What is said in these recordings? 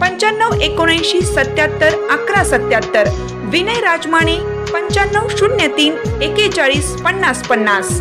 पंच्याण्णव एकोणऐंशी सत्याहत्तर अकरा सत्याहत्तर. विनय राजमाने पंच्याण्णव शून्य तीन एकेचाळीस पन्नास पन्नास.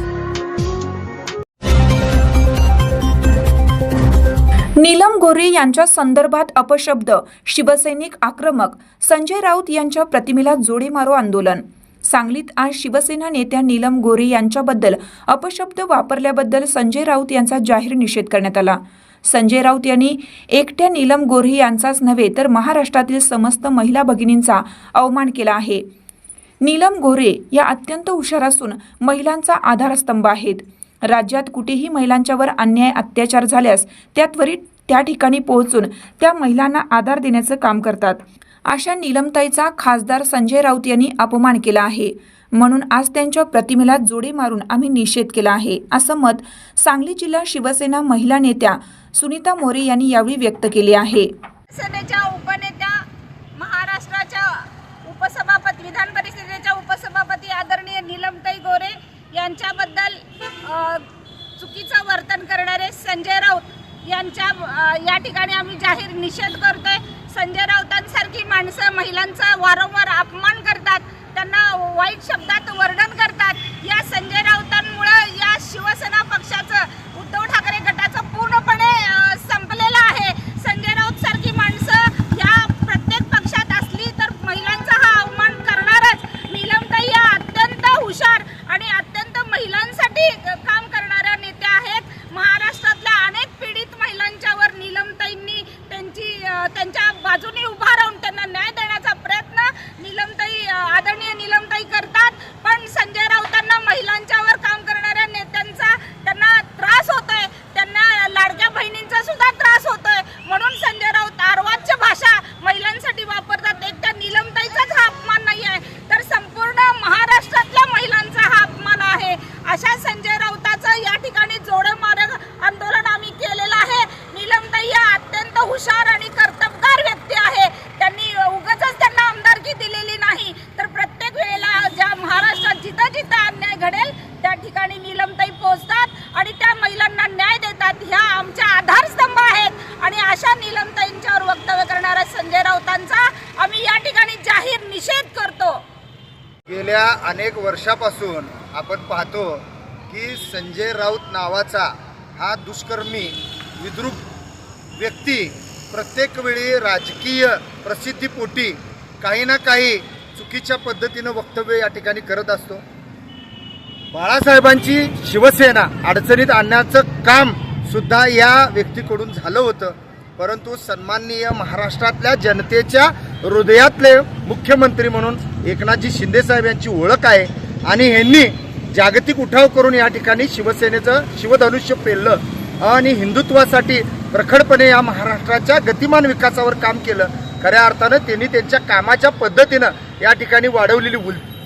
नीलम गोरे यांच्या संदर्भात अपशब्द शिवसैनिक आक्रमक संजय राऊत यांच्या प्रतिमेला जोडे मारो आंदोलन. सांगलीत आज शिवसेना नेत्या नीलम गोरे यांच्याबद्दल अपशब्द वापरल्याबद्दल संजय राऊत यांचा जाहीर निषेध करण्यात आला. संजय राऊत यांनी एकट्या नीलम गोरे यांचाच नव्हे तर महाराष्ट्रातील समस्त महिला भगिनींचा अवमान केला आहे. नीलम गोरे या अत्यंत हुशार असून महिलांचा आधारस्तंभ आहेत. राज्यात कुठेही महिलांच्यावर अन्याय अत्याचार झाल्यास त्या त्वरित त्या ठिकाणी पोहोचून त्या महिलांना आधार देण्याचं काम करतात. अशा नीलमताईचा खासदार संजय राऊत यांनी अपमान केला आहे. म्हणून आज त्यांच्या प्रतिमेला जोडे मारून आम्ही निषेध केला आहे. असं मत सांगली जिल्हा शिवसेना महिला नेत्या सुनीता मोरे यांनी यावेळी व्यक्त केले आहे. सेनेच्या उपनेत्या महाराष्ट्राच्या उपसभापती विधान परिषदेच्या उपसभापती आदरणीय नीलमताई गोरे यांच्याबद्दल चुकीचं वर्तन करणारे संजय राऊत यांच्या या ठिकाणी आम्ही जाहीर निषेध करतोय. संजय राऊतांसारखी माणसं महिलांचा वारंवार अपमान करतात. त्यांना वाईट शब्दात वर्णन करतात. या संजय राऊतांमुळं या शिवसेना पक्षाचं उद्धव ठाकरे गटाचं पूर्णपणे अ, संपलेलं आहे संजय राऊत सारखी माणसं या प्रत्येक पक्षात असली तर महिलांचा हा अवमान करणारच नीलमताई या अत्यंत हुशार आणि अत्यंत महिलांसाठी काम करणाऱ्या नेत्या आहेत महाराष्ट्रातल्या अनेक पीडित महिलांच्यावर नीलमताईंनी त्यांची अ, त्यांच्या बाजूने उभा राहून त्यांना न्याय देण्याचा प्रयत्न नीलमताई अ, आदरणीय नीलमताई करतात पण संजय राऊतांना महिलांच्यावर काम करणाऱ्या नेत्यांचा त्यांना त्रास होतोय त्यांना लाडक्या बहिणींचा सुद्धा त्रास होतोय म्हणून संजय राऊत अर्वाच्य भाषा महिलांसाठी वापरतात एक त्या नीलमताईचाच हा अपमान नाही आहे तर संपूर्ण महाराष्ट्रातल्या महिलांचा हा अपमान आहे अशा संजय राऊताचं या ठिकाणी जोडमारग आंदोलन आम्ही केलेलं आहे नीलमताई या अत्यंत हुशार आणि कर्तबगार व्यक्ती आहे त्यांनी उगाच त्यांना आमदारकी दिलेली नाही तर प्रत्येक वेळेला ज्या महाराष्ट्रात जिथं जिथं अन्याय घडेल आणि ठिकाणी नीलमताई पोहोचतात आणि त्या महिलांना न्याय देतात. ह्या आमच्या आधारस्तंभ आहेत. आणि अशा नीलमताईंच्यावर वक्तव्य करणाऱ्या संजय राऊतांचा आम्ही या ठिकाणी जाहीर निषेध करतो. गेल्या अनेक वर्षापासून आपण पाहतो की संजय राऊत नावाचा हा दुष्कर्मी विद्रुप व्यक्ती प्रत्येक वेळी राजकीय प्रसिद्धीपोटी काही ना काही चुकीच्या पद्धतीनं वक्तव्य या ठिकाणी करत असतो. बाळासाहेबांची शिवसेना अडचणीत आणण्याचं काम सुद्धा या व्यक्तीकडून झालं होतं. परंतु सन्माननीय महाराष्ट्रातल्या जनतेच्या हृदयातले मुख्यमंत्री म्हणून एकनाथजी शिंदेसाहेब यांची ओळख आहे आणि ह्यांनी जागतिक उठाव करून या ठिकाणी शिवसेनेचं शिवधनुष्य पेललं आणि हिंदुत्वासाठी प्रखडपणे या महाराष्ट्राच्या गतिमान विकासावर काम केलं. खऱ्या अर्थानं त्यांनी त्यांच्या कामाच्या पद्धतीनं या ठिकाणी वाढवलेली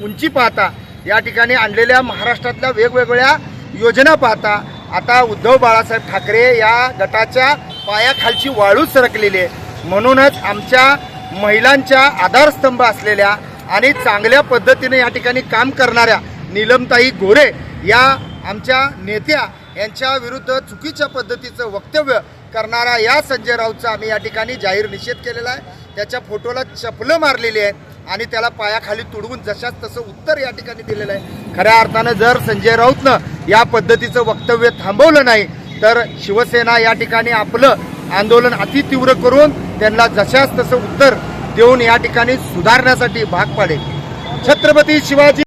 उंची पाहता या ठिकाणी आणलेल्या महाराष्ट्रातल्या वेगवेगळ्या योजना पाहता आता उद्धव बाळासाहेब ठाकरे या गटाच्या पायाखालची वाळू सरकलेली आहे. म्हणूनच आमच्या महिलांच्या आधारस्तंभ असलेल्या आणि चांगल्या पद्धतीने या ठिकाणी काम करणाऱ्या नीलमताई गोरे या आमच्या नेत्या यांच्या विरुद्ध चुकीच्या पद्धतीचं वक्तव्य करणारा या संजय राऊतचा आम्ही या ठिकाणी जाहीर निषेध केलेला आहे. त्याच्या फोटोला चपलं मारलेली आहेत आणि त्याला पायाखाली तुडवून जशाच तसं उत्तर या ठिकाणी दिलेलं आहे. खऱ्या अर्थानं जर संजय राऊतनं या पद्धतीचं वक्तव्य थांबवलं नाही तर शिवसेना या ठिकाणी आपलं आंदोलन अतितीव्र करून त्यांना जशाच तसं उत्तर देऊन या ठिकाणी सुधारण्यासाठी भाग पाडेल. छत्रपती शिवाजी